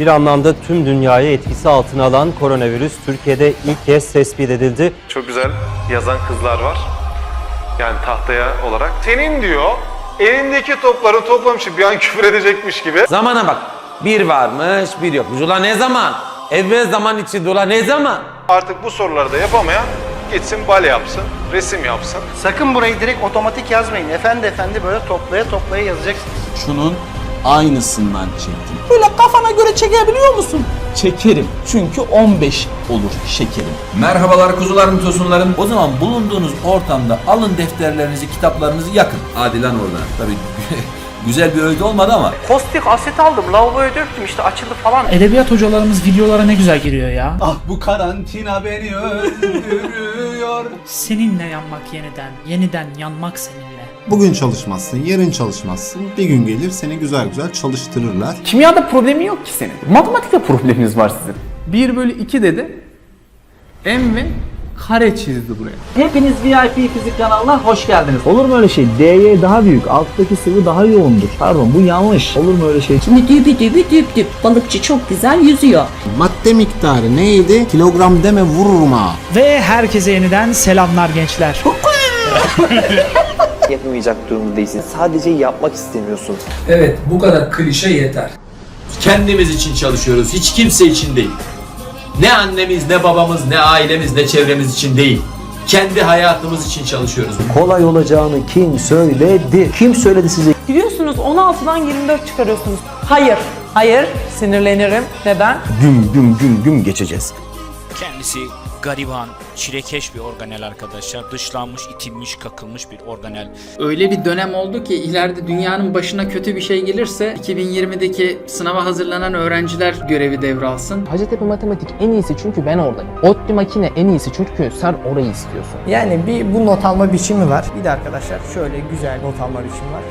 Bir anlamda tüm dünyayı etkisi altına alan koronavirüs Türkiye'de ilk kez tespit edildi. Çok güzel yazan kızlar var. Yani tahtaya olarak. Senin diyor elindeki topları toplamış bir an küfür edecekmiş gibi. Zamana bak. Bir varmış, bir yokmuş. Ulan ne zaman? Evvel zaman içinde ulan ne zaman? Artık bu soruları da yapamayan gitsin bale yapsın, resim yapsın. Sakın burayı direkt otomatik yazmayın. Efendi efendi böyle toplaya toplaya yazacaksınız. Şunun aynısından çektim. Böyle kafana göre çekebiliyor musun? Çekerim. Çünkü 15 olur şekerim. Merhabalar kuzularım tosunlarım. O zaman bulunduğunuz ortamda alın defterlerinizi, kitaplarınızı yakın. Hadi lan oradan. Tabii güzel bir öğüt olmadı ama. Kostik aset aldım. Lavaboya döktüm işte açıldı falan. Edebiyat hocalarımız videolara ne güzel giriyor ya. Ah bu karantina beni öldürüyor. Seninle yanmak yeniden, yeniden yanmak seninle. Bugün çalışmazsın, yarın çalışmazsın. Bir gün gelir seni güzel güzel çalıştırırlar. Kimyada problemi yok ki senin. Matematikte probleminiz var sizin. 1 bölü 2 dedi. M kare çizdi buraya. Hepiniz VIP Fizik kanalına hoş geldiniz. Olur mu öyle şey? Dy daha büyük, alttaki sıvı daha yoğundur. Pardon bu yanlış. Olur mu öyle şey? Şimdi dübü dübü düp düp balıkçı çok güzel yüzüyor. Madde miktarı neydi? Kilogram deme vururum ha. Ve herkese yeniden selamlar gençler. Yapmayacak durumda değilsin. Sadece yapmak istemiyorsun. Evet bu kadar klişe yeter. Kendimiz için çalışıyoruz. Hiç kimse için değil. Ne annemiz, ne babamız, ne ailemiz, ne çevremiz için değil. Kendi hayatımız için çalışıyoruz. Kolay olacağını kim söyledi? Kim söyledi size? Biliyorsunuz 16'dan 24 çıkarıyorsunuz. Hayır, hayır sinirlenirim. Neden? Güm güm güm güm geçeceğiz. Kendisi gariban, çilekeş bir organel arkadaşlar. Dışlanmış, itilmiş, kakılmış bir organel. Öyle bir dönem oldu ki ileride dünyanın başına kötü bir şey gelirse 2020'deki sınava hazırlanan öğrenciler görevi devralsın. Hacettepe Matematik en iyisi çünkü ben oradayım. ODTÜ Makine en iyisi çünkü sen orayı istiyorsun. Yani bir bu not alma biçimi var. Bir de arkadaşlar şöyle güzel not alma biçimi var.